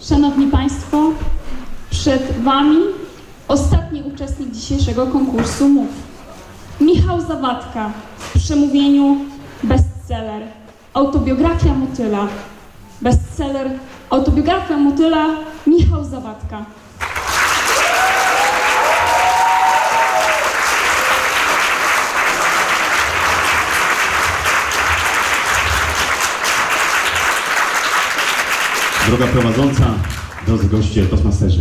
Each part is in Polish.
Szanowni Państwo, przed Wami ostatni uczestnik dzisiejszego konkursu MOVE. Michał Zawadka w przemówieniu bestseller Autobiografia Motyla. Bestseller Autobiografia Motyla Michał Zawadka. Droga prowadząca, drodzy goście, Toastmasterzy.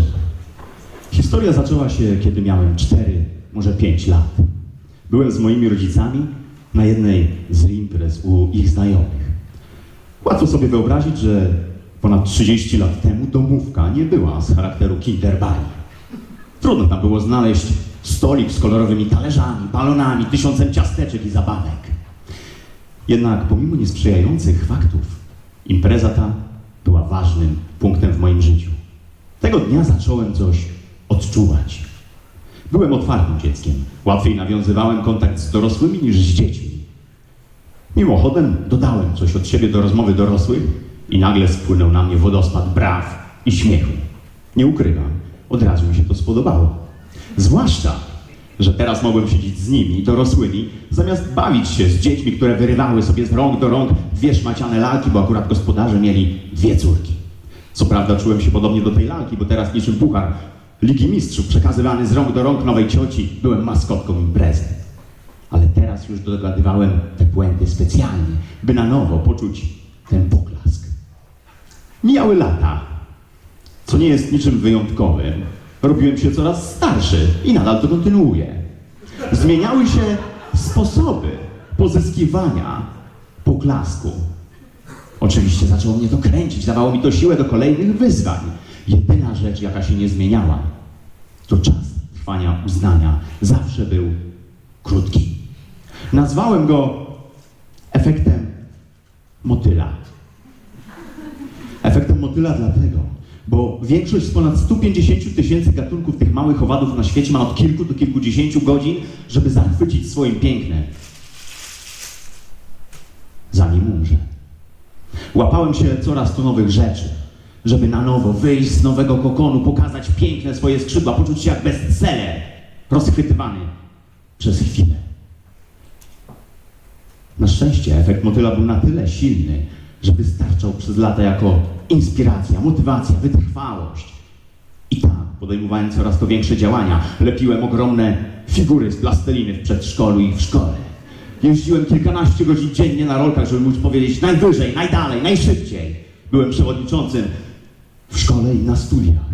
Historia zaczęła się, kiedy miałem 4, może 5 lat. Byłem z moimi rodzicami na jednej z imprez u ich znajomych. Łatwo sobie wyobrazić, że ponad 30 lat temu domówka nie była z charakteru kinderbarri. Trudno tam było znaleźć stolik z kolorowymi talerzami, balonami, tysiącem ciasteczek i zabawek. Jednak pomimo niesprzyjających faktów, impreza ta była ważnym punktem w moim życiu. Tego dnia zacząłem coś odczuwać. Byłem otwartym dzieckiem. Łatwiej nawiązywałem kontakt z dorosłymi niż z dziećmi. Mimochodem dodałem coś od siebie do rozmowy dorosłych i nagle spłynął na mnie wodospad braw i śmiechu. Nie ukrywam, od razu mi się to spodobało. Zwłaszcza, że teraz mogłem siedzieć z nimi, dorosłymi, zamiast bawić się z dziećmi, które wyrywały sobie z rąk do rąk dwie szmaciane lalki, bo akurat gospodarze mieli dwie córki. Co prawda czułem się podobnie do tej lalki, bo teraz niczym puchar Ligi Mistrzów przekazywany z rąk do rąk nowej cioci byłem maskotką imprezy. Ale teraz już dogadywałem te puenty specjalnie, by na nowo poczuć ten poklask. Mijały lata, co nie jest niczym wyjątkowym. Robiłem się coraz starszy i nadal to kontynuuję. Zmieniały się sposoby pozyskiwania poklasku. Oczywiście zaczęło mnie to kręcić, dawało mi to siłę do kolejnych wyzwań. Jedyna rzecz, jaka się nie zmieniała, to czas trwania uznania. Zawsze był krótki. Nazwałem go efektem motyla. Efektem motyla dlatego, bo większość z ponad 150 tysięcy gatunków tych małych owadów na świecie ma od kilku do kilkudziesięciu godzin, żeby zachwycić swoim pięknem. Zanim umrze. Łapałem się coraz to nowych rzeczy, żeby na nowo wyjść z nowego kokonu, pokazać piękne swoje skrzydła, poczuć się jak bestseller, rozchwytywany przez chwilę. Na szczęście efekt motyla był na tyle silny, że wystarczał przez lata jako inspiracja, motywacja, wytrwałość. I tak podejmowałem coraz to większe działania. Lepiłem ogromne figury z plasteliny w przedszkolu i w szkole. Jeździłem kilkanaście godzin dziennie na rolkach, żeby móc powiedzieć najwyżej, najdalej, najszybciej. Byłem przewodniczącym w szkole i na studiach.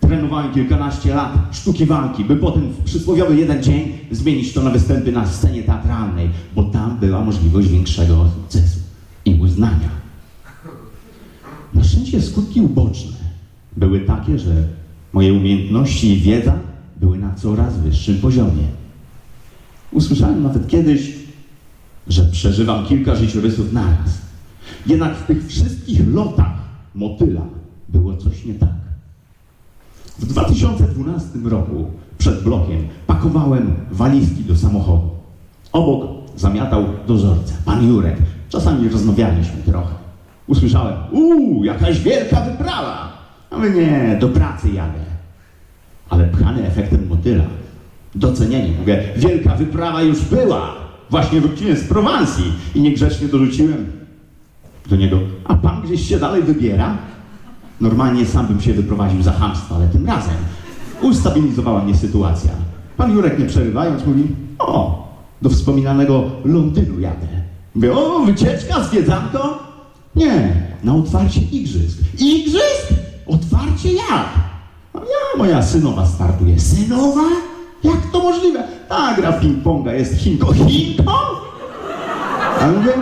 Trenowałem kilkanaście lat sztuki walki, by potem w przysłowiowy jeden dzień zmienić to na występy na scenie teatralnej, bo tam była możliwość większego sukcesu i uznania. Szczęście skutki uboczne były takie, że moje umiejętności i wiedza były na coraz wyższym poziomie. Usłyszałem nawet kiedyś, że przeżywam kilka życiorysów naraz. Jednak w tych wszystkich lotach motyla było coś nie tak. W 2012 roku przed blokiem pakowałem walizki do samochodu. Obok zamiatał dozorca, pan Jurek. Czasami rozmawialiśmy trochę. Usłyszałem, uuu, jakaś wielka wyprawa. A my nie, do pracy jadę. Ale pchany efektem motyla, docenienie, mówię, wielka wyprawa już była. Właśnie wróciłem z Prowansji i niegrzecznie dorzuciłem do niego, a pan gdzieś się dalej wybiera? Normalnie sam bym się wyprowadził za chamstwo, ale tym razem ustabilizowała mnie sytuacja. Pan Jurek nie przerywając mówi, o, do wspominanego Londynu jadę. Mówię, o, wycieczka, zwiedzanko? Nie, na otwarcie igrzysk. Igrzysk? Otwarcie jak? No ja, moja synowa startuje. Synowa? Jak to możliwe? Ta gra ping-ponga jest Chinką. Chinką? A mówię,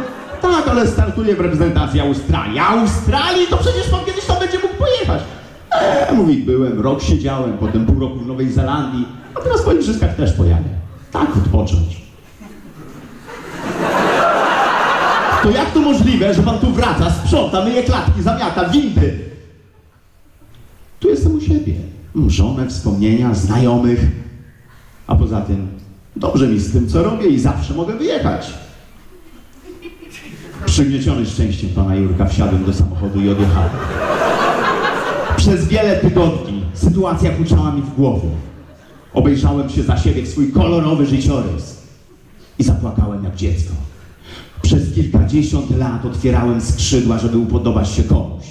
tak, ale startuje w reprezentacji Australii. Australii? To przecież pan kiedyś tam będzie mógł pojechać. Eee, mówi, byłem, rok siedziałem, potem pół roku w Nowej Zelandii, a teraz po igrzyskach też pojadę. Tak odpocząć. To jak to możliwe, że pan tu wraca, sprząta, myje klatki, zamiata, windy? Tu jestem u siebie. Mam żonę, wspomnienia, znajomych. A poza tym dobrze mi z tym, co robię i zawsze mogę wyjechać. Przygnieciony szczęściem pana Jurka wsiadłem do samochodu i odjechałem. Przez wiele tygodni sytuacja huczała mi w głowie. Obejrzałem się za siebie w swój kolorowy życiorys i zapłakałem jak dziecko. Przez kilkadziesiąt lat otwierałem skrzydła, żeby upodobać się komuś,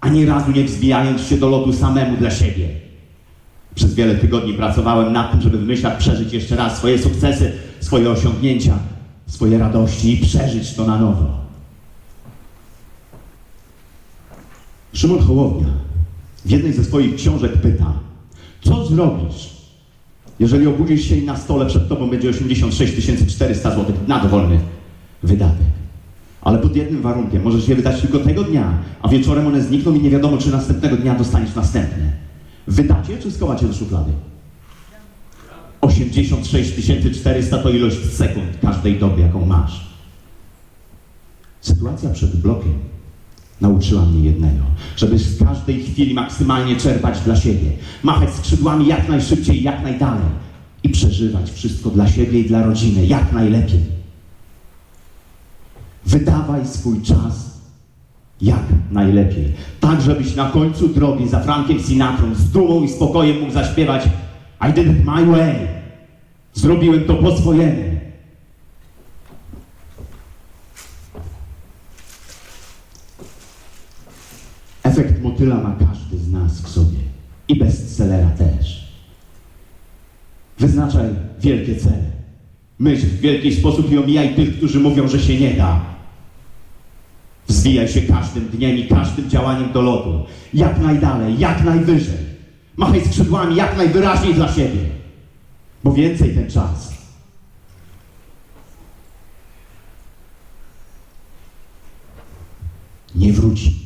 ani razu nie wzbijając się do lotu samemu dla siebie. Przez wiele tygodni pracowałem nad tym, żeby w myślach przeżyć jeszcze raz swoje sukcesy, swoje osiągnięcia, swoje radości i przeżyć to na nowo. Szymon Hołownia w jednej ze swoich książek pyta, co zrobisz, jeżeli obudzisz się i na stole przed tobą będzie 86 400 zł na dowolny wydatek. Ale pod jednym warunkiem, możesz je wydać tylko tego dnia, a wieczorem one znikną i nie wiadomo, czy następnego dnia dostaniesz następne. Wydacie czy schowacie do szuflady? 86 400 to ilość sekund każdej doby, jaką masz. Sytuacja przed blokiem nauczyła mnie jednego, żeby z każdej chwili maksymalnie czerpać dla siebie, machać skrzydłami jak najszybciej, jak najdalej i przeżywać wszystko dla siebie i dla rodziny jak najlepiej. Wydawaj swój czas jak najlepiej, tak żebyś na końcu drogi za Frankiem Sinatrą z dumą i spokojem mógł zaśpiewać I did it my way. Zrobiłem to po swojemu. Efekt motyla ma każdy z nas w sobie. I bestsellera też. Wyznaczaj wielkie cele. Myśl w wielki sposób i omijaj tych, którzy mówią, że się nie da. Wzwijaj się każdym dniem i każdym działaniem do lotu. Jak najdalej, jak najwyżej. Machaj skrzydłami jak najwyraźniej dla siebie. Bo więcej ten czas. Nie wróci.